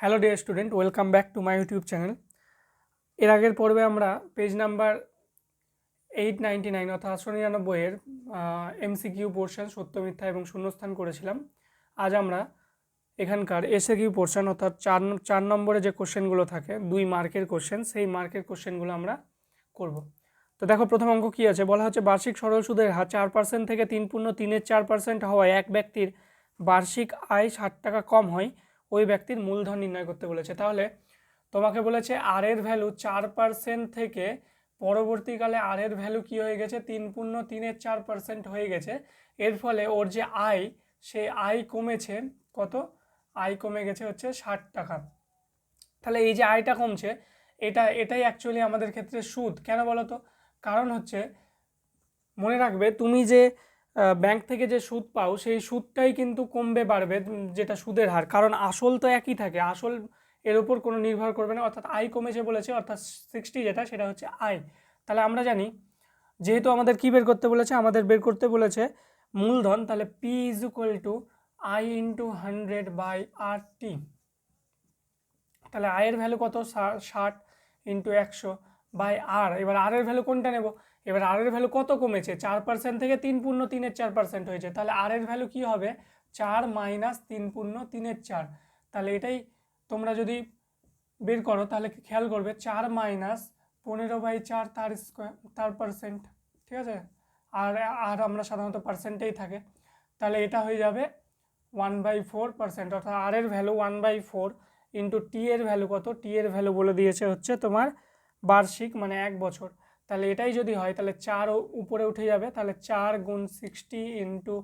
Hello dear student, welcome back to my YouTube channel. এর আগের পর্বে আমরা page number eight ninety nine অর্থাৎ আটশো নিরানব্বইয়ের এমসিকিউ পোর্শন সত্য, মিথ্যা এবং শূন্যস্থান করেছিলাম। আজ আমরা এখানকার এসে কিউ পোর্শন অর্থাৎ চার চার নম্বরে যে কোশ্চেনগুলো থাকে, দুই মার্কের কোশ্চেন, সেই মার্কের কোশ্চেনগুলো আমরা করব। তো দেখো, প্রথম অঙ্ক কী আছে? বলা হচ্ছে বার্ষিক সরল সুদের হার চার পার্সেন্ট থেকে তিন পূর্ণ তিনের চার পার্সেন্ট হওয়ায় এক ব্যক্তির বার্ষিক আয় ষাট টাকা কম হয়। ওই ব্যক্তির মূলধন নির্ণয় করতে বলেছে। তাহলে তোমাকে বলেছে আর এর ভ্যালু চার পার্সেন্ট থেকে পরবর্তীকালে আর এর ভ্যালু কী হয়ে গেছে? তিন পূর্ণ তিনের চার পার্সেন্ট হয়ে গেছে। এর ফলে ওর যে আয় সেই আয় কমেছে কত? আয় কমে গেছে হচ্ছে ষাট টাকা। তাহলে এই যে আয়টা কমছে, এটা, এটাই অ্যাকচুয়ালি আমাদের ক্ষেত্রে সুদ। কেন বলো তো কারণ হচ্ছে, মনে রাখবে, তুমি যে ব্যাংক থেকে যে সুদ পাও, সেই সুদটাই কিন্তু কমবে, বাড়বে যেটা সুদের হার। কারণ আসল তো একই থাকে, আসল এর উপর কোনো নির্ভর করবে না, অর্থাৎ আয় কমেছে বলেছে, অর্থাৎ সিক্সটি যেটা, সেটা হচ্ছে আয়। তাহলে আমরা জানি, যেহেতু আমাদের কি বের করতে বলেছে, আমাদের বের করতে বলেছে মূলধন, তাহলে P is equal to I into hundred by R T তাহলে আয়ের ভ্যালু কত? ষাট ইন্টু একশো বাই আর এবার আর এর ভ্যালু কোনটা নেব? এবার আর এর ভ্যালু কত কমেছে? চার পার্সেন্ট থেকে তিন পূর্ণ তিনের চার পার্সেন্ট হয়েছে। তাহলে আর এর ভ্যালু কী হবে? চার মাইনাস তিন পূর্ণ তিনের চার। তাহলে এটাই তোমরা যদি বের করো, তাহলে খেয়াল করবে? চার মাইনাস পনেরো বাই চার তার স্কোয়ার তার পার্সেন্ট ঠিক আছে? আর আর আমরা সাধারণত পার্সেন্টেই থাকে। তাহলে এটা হয়ে যাবে ওয়ান বাই ফোর পার্সেন্ট অর্থাৎ আর এর value one by four into T এর ভ্যালু কত? টি এর ভ্যালু বলে দিয়েছে হচ্ছে তোমার বার্ষিক মানে এক বছর। তাহলে এটাই যদি হয়, তাহলে চার উপরে উঠে যাবে, তাহলে চার গুণ সিক্সটি ইন্টু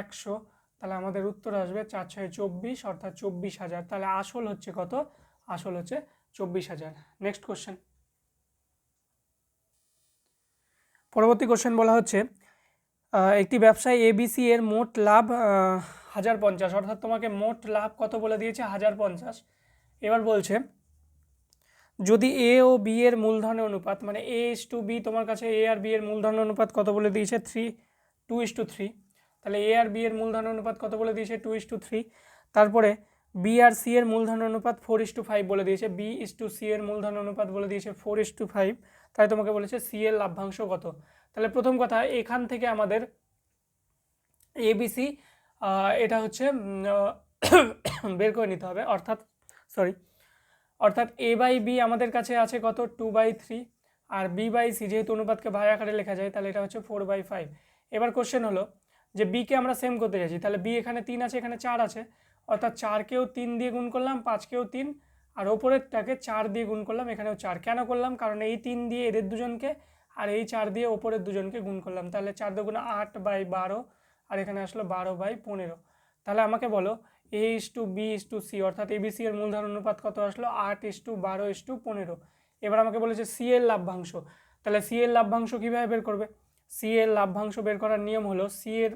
একশো, তাহলে আমাদের উত্তর আসবে চার ছয় চব্বিশ, অর্থাৎ চব্বিশ হাজার। তাহলে আসল হচ্ছে কত? আসল হচ্ছে চব্বিশ হাজার। নেক্সট কোশ্চেন পরবর্তী কোশ্চেন বলা হচ্ছে একটি ব্যবসায়ী এবিসি এর মোট লাভ হাজার পঞ্চাশ, অর্থাৎ তোমাকে মোট লাভ কত বলে দিয়েছে? হাজার পঞ্চাশ। এবার বলছে যদি এ ও বি এর মূলধনের অনুপাত মানে এ ইস টু বি তোমার কাছে এ আর বি এর মূলধনের অনুপাত কত বলে দিয়েছে? Three two is to three তাহলে এ আর বি এর মূলধনের অনুপাত কত বলে দিয়েছে? টু ইস টু থ্রি তারপরে বি আর সি এর মূলধনের অনুপাত ফোর ইস টু ফাইভ বলে দিয়েছে। বি ইস টু সি এর মূলধনের অনুপাত বলে দিয়েছে ফোর ইস টু ফাইভ তাই তোমাকে বলেছে সি এর লাভ্যাংশ কত? তাহলে প্রথম কথা, এখান থেকে আমাদের এবিসি এটা হচ্ছে বের করে নিতে হবে। অর্থাৎ সরি অর্থাৎ এ বাই বি আমাদের কাছে আছে কত? টু বাই থ্রি আর বি বাই সি যেহেতু অনুপাতকে ভাই আকারে লেখা যায়, তাহলে এটা হচ্ছে ফোর বাই ফাইভ এবার কোশ্চেন হলো যে বিকে আমরা সেম করতে চাইছি, তাহলে বি এখানে তিন আছে, এখানে চার আছে। অর্থাৎ চারকেও তিন দিয়ে গুণ করলাম পাঁচকেও তিন। আর ওপরেরটাকে চার দিয়ে গুণ করলাম, এখানেও চার। কেন করলাম? কারণ এই তিন দিয়ে এদের দুজনকে আর এই চার দিয়ে ওপরের দুজনকে গুণ করলাম। তাহলে চার দুগুণে আট বাই বারো, আর এখানে আসলো বারো বাই পনেরো। তাহলে আমাকে বলো A is to B is to C অর্থাৎ এবিসি এর মূলধন অনুপাত কত আসলো? আট ইস টু বারো ইস টু পনেরো। এবার আমাকে বলেছে সি এর লাভ্যাংশ। তাহলে সি এর লাভ্যাংশ কীভাবে বের করবে? সি এর লাভ্যাংশ বের করার নিয়ম হলো সি এর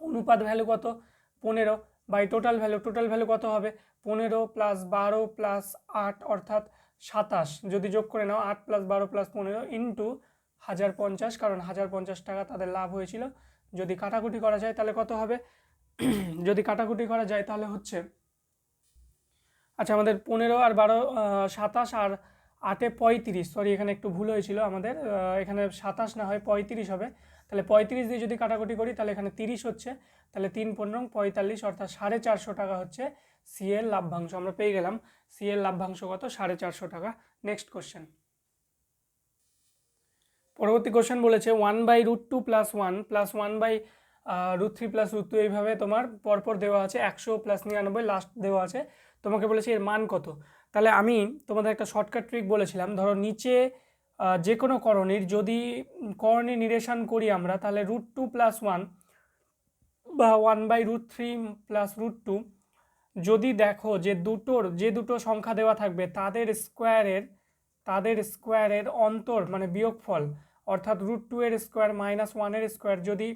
অনুপাত ভ্যালু কত? পনেরো। By total value total value কত হবে? পনেরো প্লাস বারো প্লাস আট, অর্থাৎ সাতাশ। যদি যোগ করে নাও, আট প্লাস বারো প্লাস পনেরো ইন্টু হাজার পঞ্চাশ, কারণ হাজার পঞ্চাশ টাকা তাদের লাভ হয়েছিল। যদি কাটাকুটি করা যায়, তাহলে কত হবে? যদি কাটাকুটি করা যায় তাহলে হচ্ছে আচ্ছা আমাদের পনেরো আর বারো সাতাশ আর আটে পঁয়ত্রিশ সরি এখানে একটু ভুল হয়েছিল আমাদের এখানে সাতাশ না হয় পঁয়ত্রিশ হবে, তাহলে পঁয়ত্রিশ দিয়ে যদি কাটাকুটি করি তাহলে এখানে তিরিশ হচ্ছে, তাহলে তিন পনেরো পঁয়তাল্লিশ অর্থাৎ সাড়ে চারশো টাকা হচ্ছে সিএল লাভ্যাংশ, আমরা পেয়ে গেলাম, সিএল লাভ্যাংশ কত? সাড়ে চারশো টাকা। নেক্সট কোশ্চেন পরবর্তী কোশ্চেন বলেছে one by root two plus one plus one by root three plus root two এইভাবে তোমার পরপর দেওয়া আছে, একশো প্লাস নিরানব্বই লাস্ট দেওয়া আছে। তোমাকে বলেছে এর মান কত? তাহলে আমি তোমাদের একটা শর্টকাট ট্রিক বলেছিলাম। ধরো নিচে যে কোনো করণীর যদি করণী নিরেশন করি আমরা, তাহলে রুট টু প্লাস ওয়ান বা one by root three plus root two যদি দেখো যে দুটোর, যে দুটো সংখ্যা দেওয়া থাকবে, তাদের স্কোয়ারের তাদের স্কোয়ারের অন্তর মানে বিয়োগফল, অর্থাৎ রুট টু এর স্কোয়ার মাইনাস ওয়ানের স্কোয়ার যদি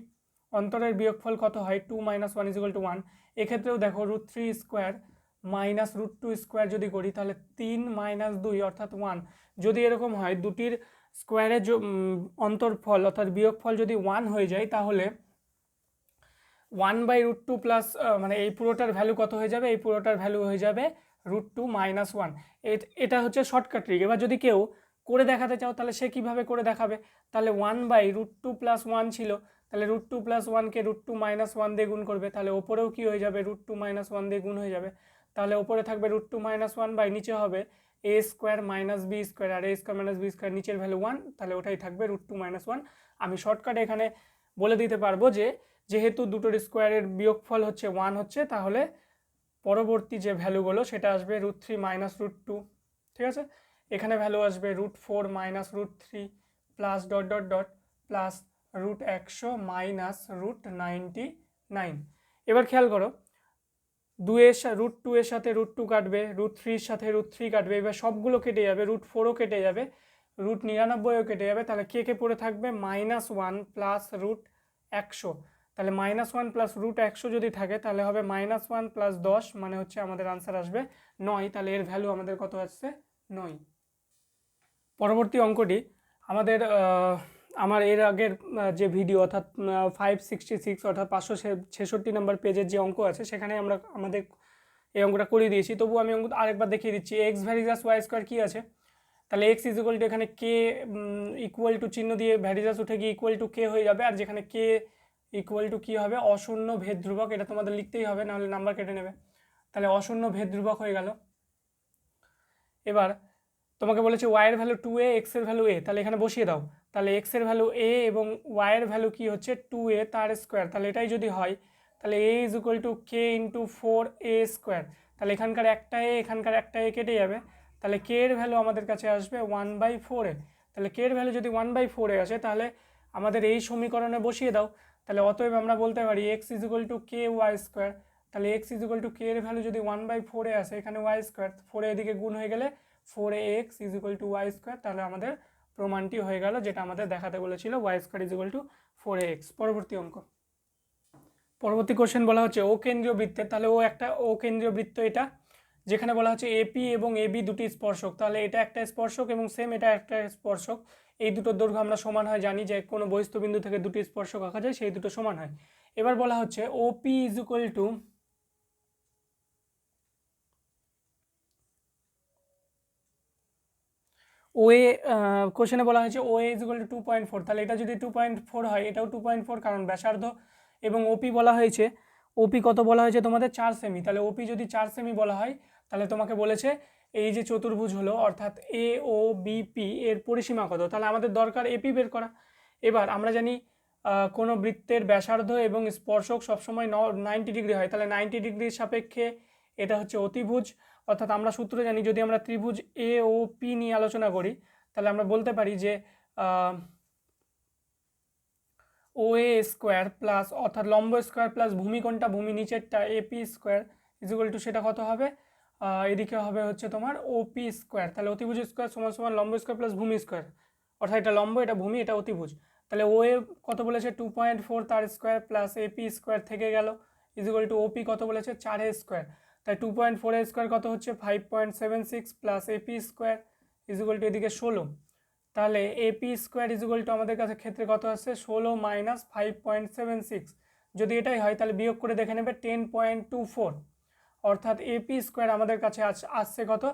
অন্তরের বিয়োগফল কত হয়? Two minus one is equal to one এক্ষেত্রেও দেখো root three square minus root two square যদি করি, তাহলে তিন মাইনাস দুই অর্থাৎ ওয়ান যদি এরকম হয়, দুটির স্কোয়ারের অন্তরফল অর্থাৎ বিয়োগফল যদি ওয়ান হয়ে যায়, তাহলে one by root two plus মানে এই পুরোটার ভ্যালু কত হয়ে যাবে? এই পুরোটার ভ্যালু হয়ে যাবে রুট টু মাইনাস ওয়ান এটা হচ্ছে শর্টকাট ট্রিক এবার যদি কেউ করে দেখাতে চাও, তাহলে সে কীভাবে করে দেখাবে? তাহলে one by root two plus one ছিল। তাহলে রুট টু প্লাস ওয়ানকে রুট টু মাইনাস ওয়ান দিয়ে গুণ করবে, তাহলে ওপরেও কী হয়ে যাবে? রুট টু মাইনাস ওয়ান দিয়ে গুণ হয়ে যাবে। তাহলে ওপরে থাকবে root two minus one by নিচে হবে A square minus B square R A square minus B square নিচের ভ্যালু ওয়ান তাহলে ওটাই থাকবে রুট টু মাইনাস ওয়ান আমি শর্টকাটে এখানে বলে দিতে পারব যে, যেহেতু দুটোর স্কোয়ারের বিয়োগফল হচ্ছে ওয়ান হচ্ছে, তাহলে পরবর্তী যে ভ্যালুগুলো সেটা আসবে root three minus root two ঠিক আছে? এখানে ভ্যালু আসবে root four minus root three plus dot dot dot plus root একশো মাইনাস রুট নাইনটি নাইন এবার খেয়াল করো, দুয়ের রুট টু এর সাথে রুট টু কাটবে রুট থ্রির সাথে রুট থ্রি কাটবে, এবার সবগুলো কেটে যাবে রুট ফোরও কেটে যাবে রুট নিরানব্বইও কেটে যাবে, তাহলে কে কে পড়ে থাকবে? মাইনাস ওয়ান প্লাস রুট একশো। তাহলে মাইনাস ওয়ান প্লাস রুট একশো যদি থাকে, তাহলে হবে মাইনাস ওয়ান প্লাস দশ মানে হচ্ছে আমাদের আনসার আসবে নয়। তাহলে এর ভ্যালু আমাদের কত আসছে? নয়। পরবর্তী অঙ্কটি, আমাদের আমার এর আগের যে ভিডিও অর্থাৎ ফাইভ সিক্সটি সিক্স অর্থাৎ পাঁচশো ছেষট্টি নাম্বার পেজের যে অঙ্ক আছে, সেখানে আমরা আমাদের এই অঙ্কটা করিয়ে দিয়েছি। তবু আমি অঙ্ক আরেকবার দেখিয়ে দিচ্ছি। X varies as Y square কী আছে? তাহলে এক্স ইজ ইকুয়াল টু এখানে কে ইকুয়াল টু চিহ্ন দিয়ে ভ্যারিজাস উঠে গিয়ে ইকুয়াল টু কে হয়ে যাবে। আর যেখানে কে ইকুয়াল টু কী হবে? অশূন্য ভেদ ধ্রুবক, এটা তোমাদের লিখতেই হবে, নাহলে নাম্বার কেটে নেবে। তাহলে অশূন্য ভেদ ধ্রুবক হয়ে গেল। এবার, তোমাকে বলেছে ওয়াইয়ের ভ্যালু টু এ এক্সের ভ্যালু এ তাহলে এখানে বসিয়ে দাও। তাহলে এক্সের ভ্যালু এ এবং ওয়াইয়ের ভ্যালু কি হচ্ছে টু এ তার স্কোয়ার তাহলে এটাই যদি হয়, তাহলে A is equal to K into four A square তাহলে এখানকার একটা এ এখানকার একটা এ কেটে যাবে। তাহলে কে এর ভ্যালু আমাদের কাছে আসবে ওয়ান বাই ফোর তাহলে কে এর ভ্যালু যদি ওয়ান বাই ফোর এ আসে, তাহলে আমাদের এই সমীকরণে বসিয়ে দাও। তাহলে অতএব আমরা বলতে পারি X is equal to K Y square তাহলে X is equal to K এর ভ্যালু যদি ওয়ান বাই ফোরে আসে, এখানে ওয়াই স্কোয়ার ফোরে এদিকে গুণ হয়ে গেলে four X is equal to Y square তাহলে আমাদের প্রমাণটি হয়ে গেল, যেটা আমাদের দেখাতে বলেছিল Y square is equal to four X পরবর্তী অঙ্ক। পরবর্তী কোশ্চেন বলা হচ্ছে ও কেন্দ্রীয় বৃত্তের। তাহলে ও একটা ও কেন্দ্রীয় বৃত্ত এটা, যেখানে বলা হচ্ছে এপি এবং এবি দুটি স্পর্শক। তাহলে এটা একটা স্পর্শক এবং সেম এটা একটা স্পর্শক। এই দুটোর দৈর্ঘ্য আমরা সমান হয়, জানি যে কোনো বহিস্থ বিন্দু থেকে দুটি স্পর্শক আঁকা যায়, সেই দুটো সমান হয়। এবার বলা হচ্ছে OP is equal to way কোশ্চেনে বলা হয়েছে O is equal to two point four তাহলে এটা যদি টু পয়েন্ট ফোর হয়, এটাও টু পয়েন্ট ফোর কারণ ব্যাসার্ধ এবং ওপি বলা হয়েছে। ওপি কত বলা হয়েছে তোমাদের? চার সেমি তাহলে ওপি যদি চার সেমি বলা হয়, তাহলে তোমাকে বলেছে এই যে চতুর্ভুজ হলো, অর্থাৎ এ ও বিপি এর পরিসীমা কত? তাহলে আমাদের দরকার এপি বের করা। এবার আমরা জানি কোনো বৃত্তের ব্যাসার্ধ এবং স্পর্শক সবসময় ন নাইনটি ডিগ্রি হয়, তাহলে নাইনটি ডিগ্রির সাপেক্ষে এটা হচ্ছে অতিভুজ। অর্থাৎ আমরা সূত্র জানি যদি আমরা ত্রিভুজ এ ও পি নিয়ে আলোচনা করি, তাহলে আমরা বলতে পারি যে ও এ স্কোয়ার প্লাস অর্থাৎ লম্ব স্কোয়ার প্লাস ভূমি কোনটা ভূমি নিচেরটা এপি স্কোয়ার ইজিক্যাল টু সেটা কত হবে? এদিকে হবে হচ্ছে তোমার ওপি স্কোয়ার তাহলে অতিভুজ স্কোয়ার সমান সমান লম্ব স্কোয়ার প্লাস ভূমি স্কোয়ার অর্থাৎ এটা লম্ব, এটা ভূমি, এটা অতিভুজ। তাহলে ও এ কত বলেছে? টু পয়েন্ট ফোর তার স্কোয়ার প্লাস এপি স্কোয়ার থেকে গেল। ইজিক্যাল টু ওপি কত বলেছে? চার এ স্কোয়ার তাই টু পয়েন্ট ফোর স্কোয়ার কত হচ্ছে? Five point seven six plus AP square is equal to এদিকে ষোলো। তাহলে এপি স্কোয়ার ইজিক্যাল টু আমাদের কাছে ক্ষেত্রে কত আসছে ষোলো minus five point seven six যদি এটাই হয়, তাহলে বিয়োগ করে দেখে নেবে টেন পয়েন্ট টু ফোর অর্থাৎ এপি স্কোয়ার আমাদের কাছে আসছে কত?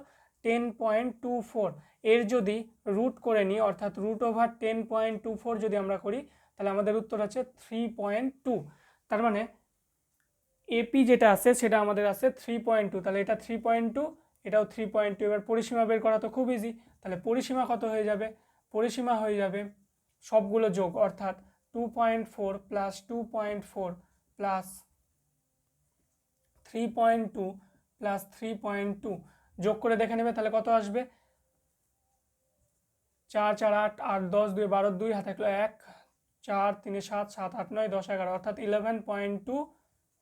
টেন পয়েন্ট টু ফোর এর যদি রুট করে নিই, অর্থাৎ root over ten point two four যদি আমরা করি, তাহলে আমাদের উত্তর আছে থ্রি পয়েন্ট টু তার মানে এপি যেটা আছে, সেটা আমাদের আছে থ্রি পয়েন্ট টু তাহলে এটা থ্রি পয়েন্ট টু এটাও থ্রি পয়েন্ট টু এবার পরিসীমা বের করা তো খুব ইজি তাহলে পরিসীমা কত হয়ে যাবে? পরিসীমা হয়ে যাবে সবগুলো যোগ, অর্থাৎ two point four plus two point four plus three point two plus three point two যোগ করে দেখে নেবে, তাহলে কত আসবে? চার চার, আট আট, দশ, দুই, বারো, দুই, হাতে এক, চার, তিনে, সাত সাত, আট, নয়, দশ, এগারো। অর্থাৎ ইলেভেন পয়েন্ট টু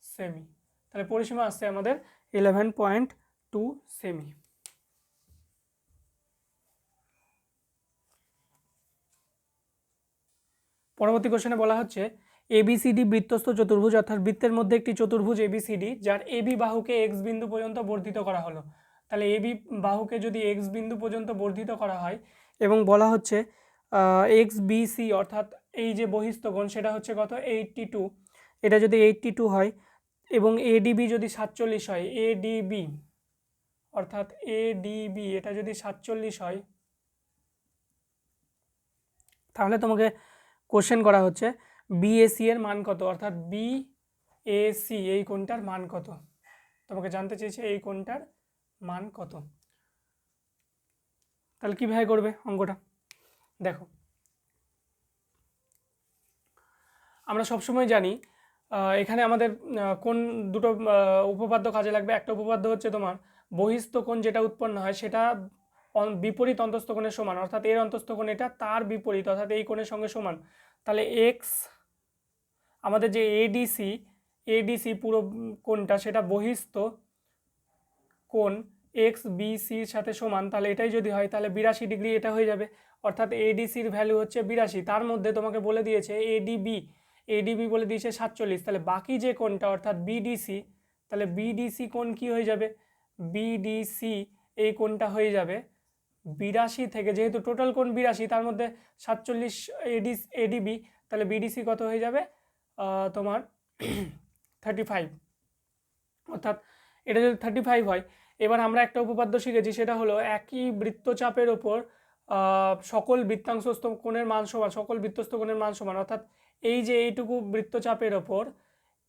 সেমি। তাহলে পরিসীমা আসছে আমাদের ইলেভেন পয়েন্ট টু সেমি। পরবর্তী কোশ্চেনে বলা হচ্ছে এবিসিডি বৃত্তস্থ চতুর্ভুজ অর্থাৎ বৃত্তের মধ্যে একটি চতুর্ভুজ এবিসিডি যার এবি বাহুকে এক্স বিন্দু পর্যন্ত বর্ধিত করা হলো। তাহলে এবি বাহুকে যদি এক্স বিন্দু পর্যন্ত বর্ধিত করা হয় এবং বলা হচ্ছে এক্স বিসি অর্থাৎ এই যে বহিস্থগণ সেটা হচ্ছে কত? এইটটি টু এটা যদি এইট্টি টু হয় এবং এডিবি যদি সাতচল্লিশ হয় এডিবি অর্থাৎ এডিবি এটা যদি সাতচল্লিশ হয়, তাহলে তোমাকে কোশ্চেন করা হচ্ছে বিএসি এর মান কত? অর্থাৎ বি এসি এই কোনটার মান কত? তোমাকে জানতে চেয়েছে এই কোনটার মান কত? তাহলে কীভাবে করবে অঙ্কটা? দেখো, আমরা সবসময় জানি এখানে আমাদের কোন দুটো উপপাদ্য কাজে লাগবে? একটা উপপাদ্য হচ্ছে তোমার বহিস্থ কোণ যেটা উৎপন্ন হয়, সেটা বিপরীত অন্তস্থ কোণের সমান। অর্থাৎ এর অন্তস্থ কোণ এটা, তার বিপরীত, অর্থাৎ এই কোণের সঙ্গে সমান। তাহলে এক্স আমাদের যে এডিসি এডিসি পুরো কোণটা, সেটা বহিস্থ কোণ এক্স বিসির সাথে সমান, তাহলে এটাই যদি হয়, তাহলে বিরাশি ডিগ্রি এটা হয়ে যাবে। অর্থাৎ এডিসির ভ্যালু হচ্ছে বিরাশি। তার মধ্যে তোমাকে বলে দিয়েছে এডিবি এডিবি বলে দিয়েছে সাতচল্লিশ। তাহলে বাকি যে কোনটা অর্থাৎ বিডিসি তাহলে বিডিসি কোন কি হয়ে যাবে? বিডিসি এই কোনটা হয়ে যাবে বিরাশি থেকে, যেহেতু টোটাল কোন বিরাশি, তার মধ্যে সাতচল্লিশ এডি এডিবি তাহলে বিডিসি কত হয়ে যাবে? তোমার থার্টি ফাইভ অর্থাৎ এটা যদি থার্টি ফাইভ হয়, এবার আমরা একটা উপপাদ্য শিখেছি, সেটা হলো একই বৃত্তচাপের ওপর সকল বৃত্তাংশস্থ কোণের মান সমান, সকল বৃত্তস্থ কোণের মান সমান, অর্থাৎ এই যে এইটুকু বৃত্তচাপের ওপর,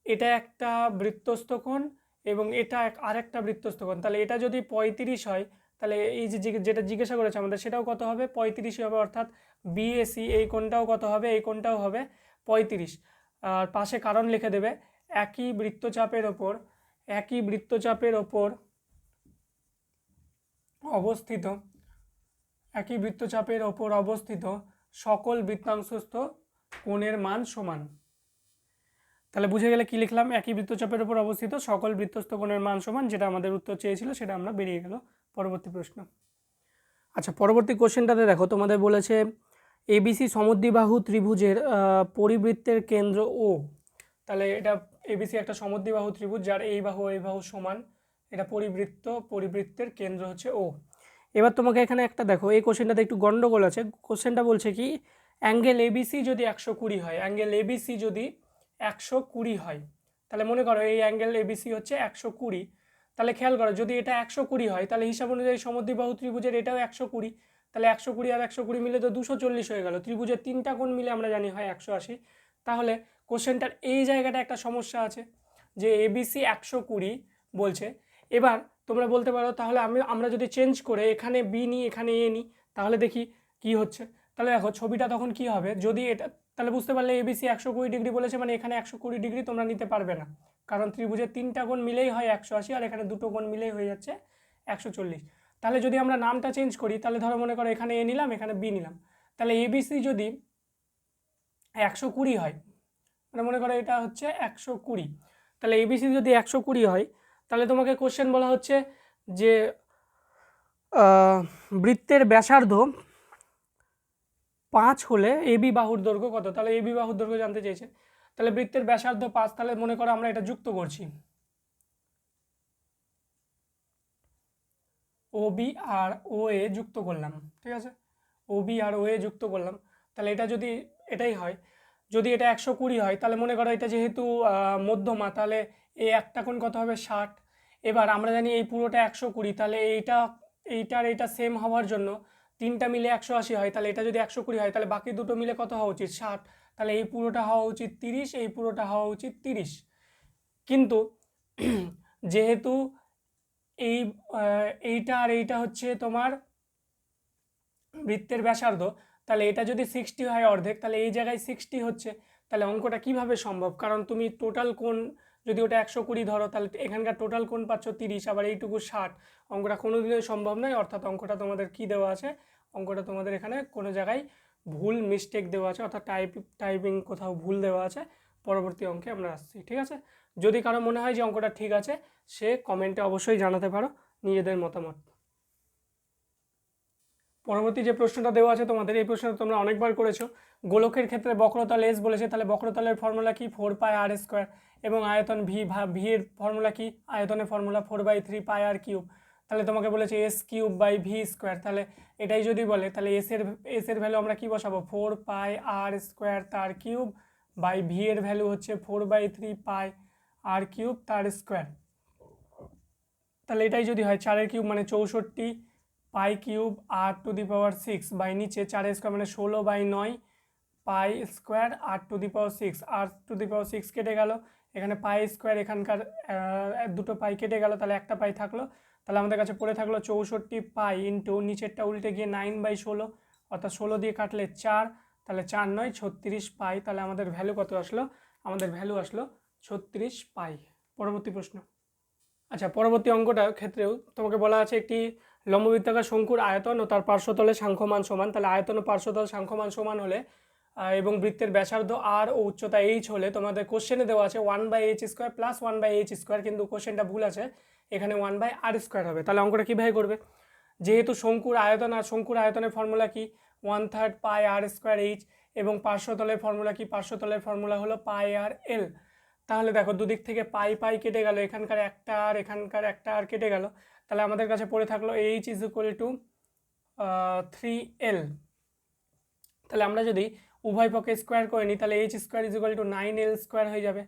এটা একটা বৃত্তস্থকোণ এবং এটা আরেকটা বৃত্তস্থকোণ তাহলে এটা যদি পঁয়ত্রিশ হয়, তাহলে এই যে যেটা জিজ্ঞাসা করেছে আমাদের, সেটাও কত হবে? পঁয়ত্রিশই হবে, অর্থাৎ বিএসি এই কোণটাও কত হবে? এই কোণটাও হবে পঁয়ত্রিশ। আর পাশে কারণ লিখে দেবে, একই বৃত্তচাপের ওপর, একই বৃত্তচাপের ওপর অবস্থিত, একই বৃত্তচাপের ওপর অবস্থিত সকল বৃত্তাংশস্থ কোণের মান সমান। তাহলে বুঝে গেলে কি লিখলাম? একই বৃত্তচাপের উপর অবস্থিত সকল বৃত্তস্থ কোণের মান সমান, যেটা আমাদের উত্তর চেয়েছিল, সেটা আমরা বেরিয়ে গেল। পরবর্তী প্রশ্ন। আচ্ছা পরবর্তী কোশ্চেনটাতে দেখো, তোমাদের বলেছে এবিসি সমদ্বিবাহু ত্রিভুজের পরিবৃত্তের কেন্দ্র ও। তাহলে এটা এবিসি একটা সমদ্বিবাহু ত্রিভুজ, যার এই বাহু এই বাহু সমান। এটা পরিবৃত্ত, পরিবৃত্তের কেন্দ্র হচ্ছে ও। এবার তোমাকে এখানে একটা দেখো, এই কোশ্চেনটাতে একটু গন্ডগোল আছে। কোশ্চেনটা বলছে কি অ্যাঙ্গেল এবিসি যদি একশো কুড়ি হয়, অ্যাঙ্গেল এবিসি যদি একশো কুড়ি হয়, তাহলে মনে করো এই অ্যাঙ্গেল এবিসি হচ্ছে একশো কুড়ি। তাহলে খেয়াল করো, যদি এটা একশো কুড়ি হয়, তাহলে হিসাব অনুযায়ী সমদ্বিবাহু ত্রিভুজের এটাও একশো কুড়ি। তাহলে একশো কুড়ি আর একশো কুড়ি মিলে তো দুশো চল্লিশ হয়ে গেল। ত্রিভুজের তিনটা কোণ মিলে আমরা জানি হয় একশো আশি। তাহলে কোশ্চেনটার এই জায়গাটা একটা সমস্যা আছে, যে এবিসি একশো কুড়ি বলছে। এবার তোমরা বলতে পারো, তাহলে আমি, আমরা যদি চেঞ্জ করে এখানে বি নিই, এখানে এ নিই, তাহলে দেখি কি হচ্ছে। তাহলে দেখো ছবিটা তখন কি হবে? যদি এটা, তাহলে বুঝতে পারলে এবিসি একশো কুড়ি ডিগ্রি বলেছে মানে এখানে একশো কুড়ি ডিগ্রি তোমরা নিতে পারবে না। কারণ ত্রিভুজের তিনটা কোণ মিলেই হয় একশো আশি, আর এখানে দুটো কোণ মিলেই হয়ে যাচ্ছে একশো চল্লিশ। তাহলে যদি আমরা নামটা চেঞ্জ করি, তাহলে ধরো মনে করো এখানে এ নিলাম, এখানে বি নিলাম। তাহলে এবিসি যদি একশো কুড়ি হয় মানে মনে করো এটা হচ্ছে একশো কুড়ি। তাহলে এবিসি যদি একশো কুড়ি হয়, তাহলে তোমাকে কোশ্চেন বলা হচ্ছে যে বৃত্তের ব্যাসার্ধ পাঁচ হলে এবি বাহুর দৈর্ঘ্য কত? তাহলে এবি বাহুর দৈর্ঘ্য জানতে চেয়েছে। তাহলে বৃত্তের ব্যাসার্ধ পাঁচ, তাহলে মনে করো আমরা এটা যুক্ত করছি। ও বি আর ও এ যুক্ত করলাম, ঠিক আছে? ওবি আর ও এ যুক্ত করলাম। তাহলে এটা যদি এটাই হয়, যদি এটা একশো কুড়ি হয়, তাহলে মনে করো এটা যেহেতু মধ্যমা, তাহলে এই একটা কোণ কত হবে? ষাট। এবার আমরা জানি এই পুরোটা একশো কুড়ি, তাহলে এইটা, এইটার এইটা সেম হওয়ার জন্য তিনটা মিলে একশো আশি হয়, তাহলে এটা যদি একশো কুড়ি হয়, তাহলে বাকি দুটো মিলে কত হওয়া উচিত? ষাট। তাহলে এই পুরোটা হওয়া উচিত তিরিশ, এই পুরোটা হওয়া উচিত তিরিশ। কিন্তু যেহেতু এই এইটা আর এইটা হচ্ছে তোমার বৃত্তের ব্যাসার্ধ, তাহলে এটা যদি সিক্সটি হয় অর্ধেক, তাহলে এই জায়গায় সিক্সটি হচ্ছে, তাহলে অঙ্কটা কীভাবে সম্ভব? কারণ তুমি টোটাল কোণ যদি ওটা একশো কুড়ি ধরো, তাহলে এখানকার টোটাল কোন পাচ্ছ তিরিশ, আবার এইটুকু ষাট। অঙ্কটা কোনো দিনই সম্ভব নয়, অর্থাৎ অঙ্কটা তোমাদের কি দেওয়া আছে? অঙ্কটা তোমাদের এখানে কোনো জায়গায় ভুল মিস্টেক দেওয়া আছে, অর্থাৎ টাইপ টাইপিং কোথাও ভুল দেওয়া আছে। পরবর্তী অঙ্কে আমরা আসছি, ঠিক আছে? যদি কারও মনে হয় যে অঙ্কটা ঠিক আছে, সে কমেন্টে অবশ্যই জানাতে পারো, নিজেদের মতামত। পরবর্তী যে প্রশ্নটা দেওয়া আছে তোমাদের, এই প্রশ্নটা তোমরা অনেকবার করেছ। গোলকের ক্ষেত্রে বক্রতল এস বলেছে, তাহলে বক্রতলের ফর্মুলা কি? ফোর পাই আর স্কোয়ার এবং আয়তন ভি ভি এর ফর্মুলা কি? আয়তনের formula four by three pi R cube. তাহলে তোমাকে বলেছে S cube by V square. তাহলে এটাই যদি বলে, তাহলে এস এর এস এর ভ্যালু আমরা কি বসাবো? ফোর পাই আর স্কোয়ার তার কিউব বাই ভি এর ভ্যালু হচ্ছে four by three pi R cube তার স্কোয়ার। তাহলে এটাই যদি হয়, চারের কিউব মানে চৌষট্টি pi cube R to the power six by নিচে চারের স্কোয়ার মানে ষোলো বাই নয় pi square R to the power six R to the power six কেটে গেল। এখানে পাই স্কোয়ার এখানকার দুটো পাই কেটে গেল, তাহলে একটা পাই থাকল। তাহলে আমাদের কাছে পড়ে থাকল চৌষট্টি পাই ইন্টু নিচেরটা উল্টে গিয়ে নাইন বাই ষোলো, অর্থাৎ ষোলো দিয়ে কাটলে চার, তাহলে চার নয়, ছত্রিশ পাই, তাহলে আমাদের ভ্যালু কত আসলো? আমাদের ভ্যালু আসলো ছত্রিশ পাই। পরবর্তী প্রশ্ন। আচ্ছা পরবর্তী অঙ্কটার ক্ষেত্রেও তোমাকে বলা আছে একটি লম্ববৃত্তাকার শঙ্কুর আয়তন ও তার পার্শ্বতলে সাংখ্যমান সমান। তাহলে আয়তন ও পার্শ্বতল সাংখ্যমান সমান হলে এবং বৃত্তের ব্যাসার্ধ আর ও উচ্চতা এইচ হলে তোমাদের কোশ্চেনে দেওয়া আছে one by H square plus one by H square কিন্তু কোশ্চেনটা ভুল আছে। এখানে ওয়ান বাই আর স্কোয়ার হবে। তাহলে অঙ্কটা কীভাবে করবে? যেহেতু শঙ্কুর আয়তন আর শঙ্কুর আয়তনের ফর্মুলা কি? One third pi R square H এবং পার্শ্বতলের ফর্মুলা কি? পার্শ্বতলের ফর্মুলা হলো পাই আর এল তাহলে দেখো দুদিক থেকে পাই পাই কেটে গেল, এখানকার একটা আর এখানকার একটা আর কেটে গেল। তাহলে আমাদের কাছে পড়ে থাকল H is equal to three L তাহলে আমরা যদি উভয় পক্ষে স্কোয়ার করে নিই, তাহলে H square is equal to nine L square হয়ে যাবে।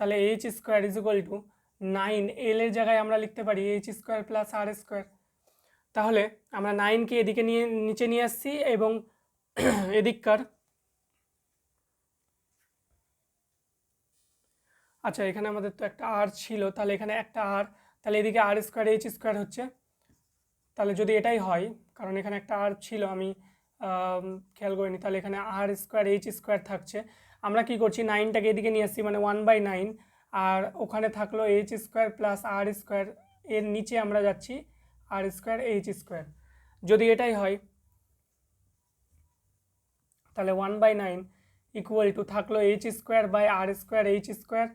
তাহলে H square is equal to nine L এর জায়গায় আমরা লিখতে পারি H square plus R square তাহলে আমরা নাইনকে এদিকে নিয়ে, নিচে নিয়ে আসছি এবং এদিককার আচ্ছা এখানে আমাদের তো একটা আর ছিল, তাহলে এখানে একটা আর তাহলে এদিকে আর স্কোয়ার এইচ স্কোয়ার হচ্ছে। তাহলে যদি এটাই হয়, কারণ এখানে একটা আর ছিল, আমি খেয়াল করিনি, তাহলে এখানে আর স্কোয়ার এইচ স্কোয়ার থাকছে। আমরা কি করছি নাইনটাকে এদিকে নিয়ে আসছি মানে ওয়ান বাই নাইন আর ওখানে থাকল H square plus R square এর নিচে আমরা যাচ্ছি আর স্কোয়ার এইচ স্কোয়ার যদি এটাই হয়, তাহলে one by nine equal to থাকল H square by R square H square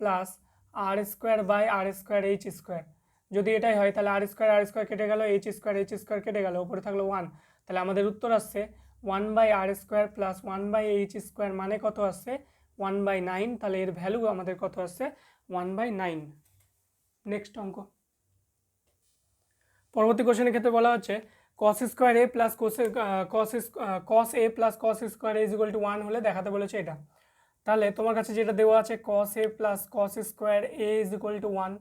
plus R square by R square H square যদি এটাই হয়, তাহলে আর স্কোয়ার আর স্কোয়ার কেটে গেল এইচ স্কোয়ার এইচ স্কোয়ার কেটে গেল, উপরে থাকল ওয়ান তাহলে আমাদের উত্তর আসছে one by R square plus one by H square মানে কত আসছে? ওয়ান বাই নাইন তাহলে এর ভ্যালু আমাদের কত আসছে? ওয়ান বাই নাইন নেক্সট অঙ্ক. পরবর্তী কোশ্চেনের ক্ষেত্রে বলা হচ্ছে cos square A plus cos cos cos A plus cos square is equal to one হলে দেখাতে বলেছে এটা। তাহলে তোমার কাছে যেটা দেওয়া আছে cos A plus cos square A is equal to one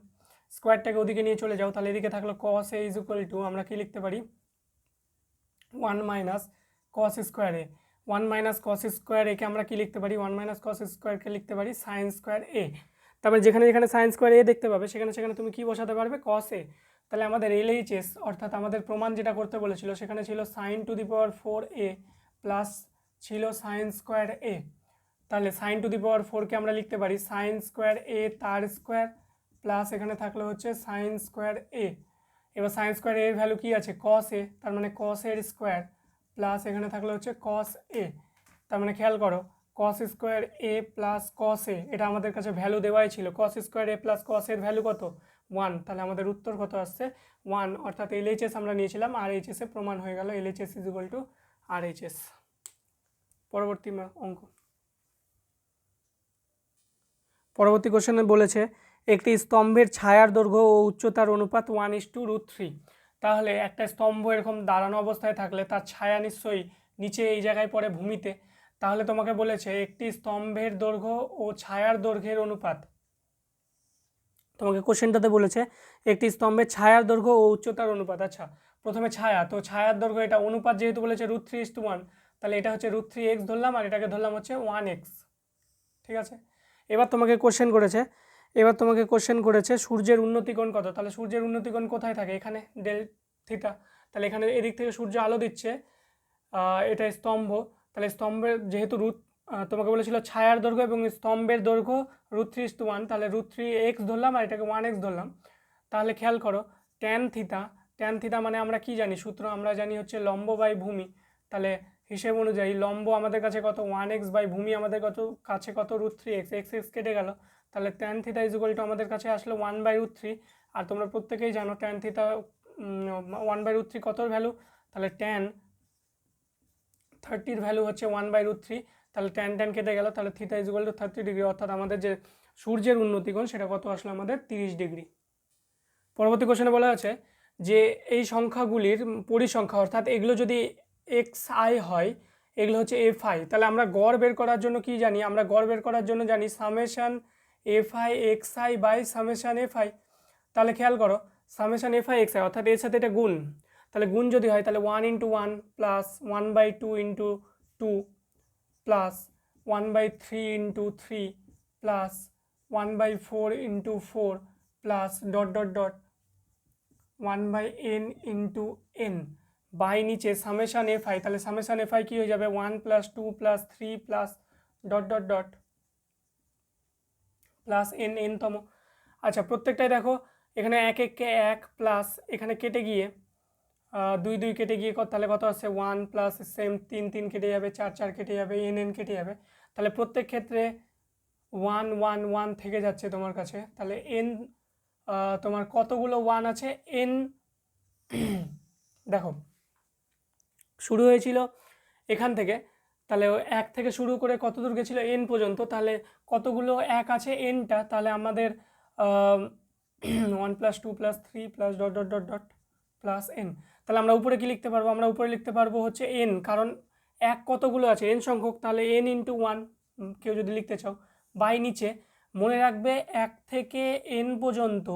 স্কোয়ারটাকে ওদিকে নিয়ে চলে যাও, তাহলে এদিকে থাকল cos A is equal to আমরা কি লিখতে পারি? One minus cos square A one minus cos square একে আমরা কি লিখতে পারি? ওয়ান মাইনাস কস স্কোয়ারকে লিখতে পারি সাইন স্কোয়ার এ তারপরে যেখানে যেখানে সাইন স্কোয়ার এ দেখতে পাবে, সেখানে সেখানে তুমি কি বসাতে পারবে? কস এ তাহলে আমাদের এলএইচএস অর্থাৎ আমাদের প্রমাণ যেটা করতে বলেছিল, সেখানে ছিল sine to the power four A plus ছিল সাইন স্কোয়ার এ তাহলে সাইন টু দি পাওয়ার ফোরকে আমরা লিখতে পারি সাইন স্কোয়ার এ তার স্কোয়ার প্লাস এখানে থাকলে হচ্ছে সাইন স্কোয়ার এ এবার সাইন স্কোয়ার এর ভ্যালু কী আছে? কস এ তার মানে কস এর স্কোয়ার প্লাস এখানে থাকলে হচ্ছে কস এ তার মানে খেয়াল করো কস স্কোয়ার এ প্লাস কস এ এটা আমাদের কাছে ভ্যালু দেওয়াই ছিল। কস স্কোয়ার এ প্লাস কস এর ভ্যালু কত? ওয়ান তাহলে আমাদের উত্তর কত আসছে? ওয়ান অর্থাৎ এলএইচএস আমরা নিয়েছিলাম আর এইচএস প্রমাণ হয়ে গেল LHS is equal to R HS পরবর্তী অঙ্ক। পরবর্তী কোশ্চেনে বলেছে, একটি স্তম্ভের ছায়ার দৈর্ঘ্য ও উচ্চতার অনুপাত one is to root three তাহলে একটা স্তম্ভ এরকম দাঁড়ানো অবস্থায় থাকলে তার ছায়া নিশ্চয়ই নিচে এই জায়গায় পড়ে ভূমিতে। তাহলে তোমাকে বলেছে, একটি স্তম্ভের দৈর্ঘ্য ও ছায়ার দৈর্ঘ্যের অনুপাত। তোমাকে কোশ্চেনটাতে বলেছে, একটি স্তম্ভের ছায়ার দৈর্ঘ্য ও উচ্চতার অনুপাত। আচ্ছা প্রথমে ছায়া, তো ছায়ার দৈর্ঘ্য এটা অনুপাত যেহেতু বলেছে root three is to one তাহলে এটা হচ্ছে রুট থ্রি এক্স ধরলাম আর এটাকে ধরলাম হচ্ছে ওয়ান এক্স ঠিক আছে? এবার তোমাকে কোশ্চেন করেছে। এবার তোমাকে কোশ্চেন করেছে সূর্যের উন্নতিকোণ কত? তাহলে সূর্যের উন্নতিকোণ কোথায় থাকে? এখানে ডেল থিটা তাহলে এখানে এদিক থেকে সূর্য আলো দিচ্ছে এটা স্তম্ভ। তাহলে স্তম্ভের যেহেতু রুট তোমাকে বলেছিল ছায়ার দৈর্ঘ্য এবং স্তম্ভের দৈর্ঘ্য রুট থ্রি টু ওয়ান তাহলে রুট থ্রি এক্স ধরলাম আর এটাকে ওয়ান এক্স ধরলাম। তাহলে খেয়াল করো ট্যান থিতা ট্যান থিতা মানে আমরা কি জানি? সূত্র আমরা জানি হচ্ছে লম্ব বাই ভূমি। তাহলে হিসেব অনুযায়ী লম্ব আমাদের কাছে কত? ওয়ান এক্স বাই ভূমি আমাদের কত? কাছে কত root three X X X কেটে গেল। তাহলে ট্যান থিতা ইজ টু আমাদের কাছে আসলো ওয়ান বাই রুট থ্রি আর তোমরা প্রত্যেকেই জানো tan theta one by root three কতর value তাহলে ট্যান থার্টির ভ্যালু হচ্ছে ওয়ান বাই রুট থ্রি তাহলে ট্যান ট্যান কেটে গেল। তাহলে theta is to thirty degree অর্থাৎ আমাদের যে সূর্যের উন্নতিকোণ, সেটা কত আসলো? আমাদের তিরিশ ডিগ্রি পরবর্তী কোশ্চেনে বলা আছে যে এই সংখ্যাগুলির পরিসংখ্যা, অর্থাৎ এগুলো যদি এক্স আই হয়, এগুলো হচ্ছে এফ আই তাহলে আমরা গড় বের করার জন্য কি জানি? আমরা গড় বের করার জন্য জানি summation F I X I by summation F I তাহলে খেয়াল করো summation F I X I অর্থাৎ এর সাথে এটা গুণ। তাহলে গুণ যদি হয়, তাহলে one into one plus one by two into two plus one by three into three plus one by four into four plus dot dot dot one by N into N by নিচে summation F I তাহলে summation F I কী হয়ে যাবে? One plus two plus three plus dot dot dot plus N N তম। আচ্ছা প্রত্যেকটাই দেখো, এখানে এক এককে এক প্লাস এখানে কেটে গিয়ে দুই দুই কেটে গিয়ে তাহলে কত আছে ওয়ান প্লাস সেম তিন তিন কেটে যাবে, চার চার কেটে যাবে এন এন কেটে যাবে। তাহলে প্রত্যেক ক্ষেত্রে ওয়ান ওয়ান ওয়ান থেকে যাচ্ছে তোমার কাছে। তাহলে এন তোমার কতগুলো ওয়ান আছে? এন দেখো শুরু হয়েছিল এখান থেকে। তাহলে এক থেকে শুরু করে কত দূর গেছিল এন পর্যন্ত, তাহলে কতগুলো এক আছে এনটা তাহলে আমাদের one plus two plus three plus dot dot dot dot plus N তাহলে আমরা উপরে কি লিখতে পারব? আমরা উপরে লিখতে পারব হচ্ছে এন কারণ এক কতগুলো আছে? এন সংখ্যক, তাহলে এন ইন্টু ওয়ান কেউ যদি লিখতে চাও, বাই নিচে। মনে রাখবে এক থেকে এন পর্যন্ত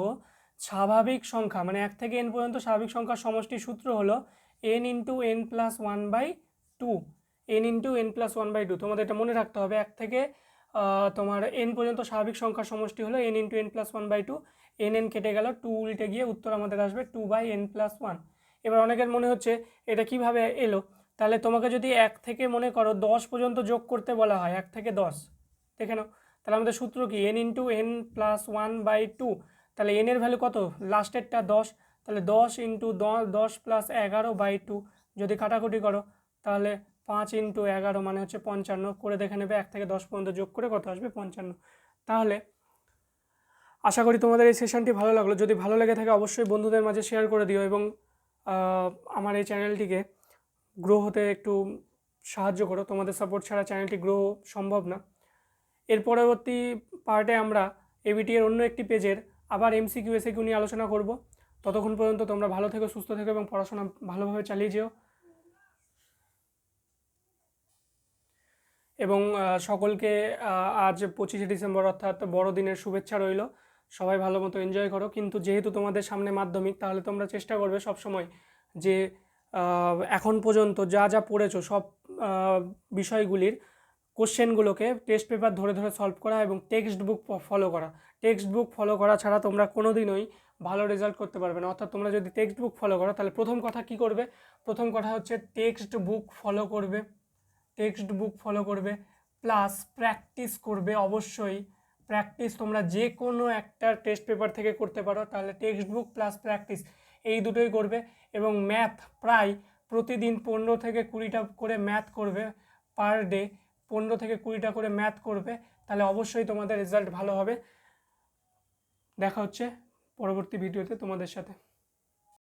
স্বাভাবিক সংখ্যা মানে এক থেকে এন পর্যন্ত স্বাভাবিক সংখ্যার সমষ্টির সূত্র হলো N into N plus one by two N into N plus one by two তোমাদের এটা মনে রাখতে হবে, এক থেকে তোমার এন পর্যন্ত স্বাভাবিক সংখ্যার সমষ্টি হলো N into N plus one by two N N কেটে গেল টু উল্টে গিয়ে উত্তর আমাদের আসবে two by N plus one এবার অনেকের মনে হচ্ছে এটা কীভাবে এলো? তাহলে তোমাকে যদি এক থেকে মনে করো দশ পর্যন্ত যোগ করতে বলা হয়, এক থেকে দশ, দেখে নাও। তাহলে আমাদের সূত্র কি? N into N plus one by two তাহলে এন এর ভ্যালু কত? লাস্টেরটা দশ তাহলে দশ ইন্টু দশ প্লাস এগারো বাই টু যদি কাটাকুটি করো, তাহলে পাঁচ ইন্টু এগারো মানে হচ্ছে পঞ্চান্ন। করে দেখে নেবে, এক থেকে দশ পর্যন্ত যোগ করে কত আসবে পঞ্চান্ন। তাহলে আশা করি তোমাদের এই সেশনটি ভালো লাগল। যদি ভালো লেগে থাকে অবশ্যই বন্ধুদের মাঝে শেয়ার করে দিও এবং আমার এই চ্যানেলটিকে গ্রো হতে একটু সাহায্য করো। তোমাদের সাপোর্ট ছাড়া চ্যানেলটি গ্রো সম্ভব না। এর পরবর্তী পার্টে আমরা এবিটি এর অন্য একটি পেজের আবার এমসিকিউ এসিকিউ নিয়ে আলোচনা করব। ততক্ষণ পর্যন্ত তোমরা ভালো থেকো, সুস্থ থেকো এবং পড়াশোনা ভালোভাবে চালিয়ে যেও। এবং সকলকে আজ পঁচিশে ডিসেম্বর অর্থাৎ বড়দিনের শুভেচ্ছা রইল। সবাই ভালো মতো এনজয় করো। কিন্তু যেহেতু তোমাদের সামনে মাধ্যমিক, তাহলে তোমরা চেষ্টা করবে সব সময় যে এখন পর্যন্ত যা যা পড়েছো, সব বিষয়গুলির কোশ্চেনগুলোকে টেস্ট পেপার ধরে ধরে সলভ করা এবং টেক্সট বুক ফলো করা। টেক্সট বুক ফলো করা ছাড়া তোমরা কোনো দিনই ভালো রেজাল্ট করতে পারবে না। অর্থাৎ তোমরা যদি টেক্সট বুক ফলো করো, তাহলে প্রথম কথা কি করবে? প্রথম কথা হচ্ছে টেক্সট বুক ফলো করবে। টেক্সট বুক ফলো করবে প্লাস প্র্যাকটিস করবে অবশ্যই। প্র্যাকটিস তোমরা যে কোনো একটা টেস্ট পেপার থেকে করতে পারো, তাহলে টেক্সট বুক প্লাস প্র্যাকটিস এই দুটোই করবে এবং ম্যাথ প্রায় প্রতিদিন পনেরো থেকে কুড়িটা করে ম্যাথ করবে পার ডে পনেরো থেকে কুড়িটা করে ম্যাথ করবে, তাহলে অবশ্যই তোমাদের রেজাল্ট ভালো হবে। দেখা হচ্ছে। পরবর্তী ভিডিওতে তোমাদের সাথে।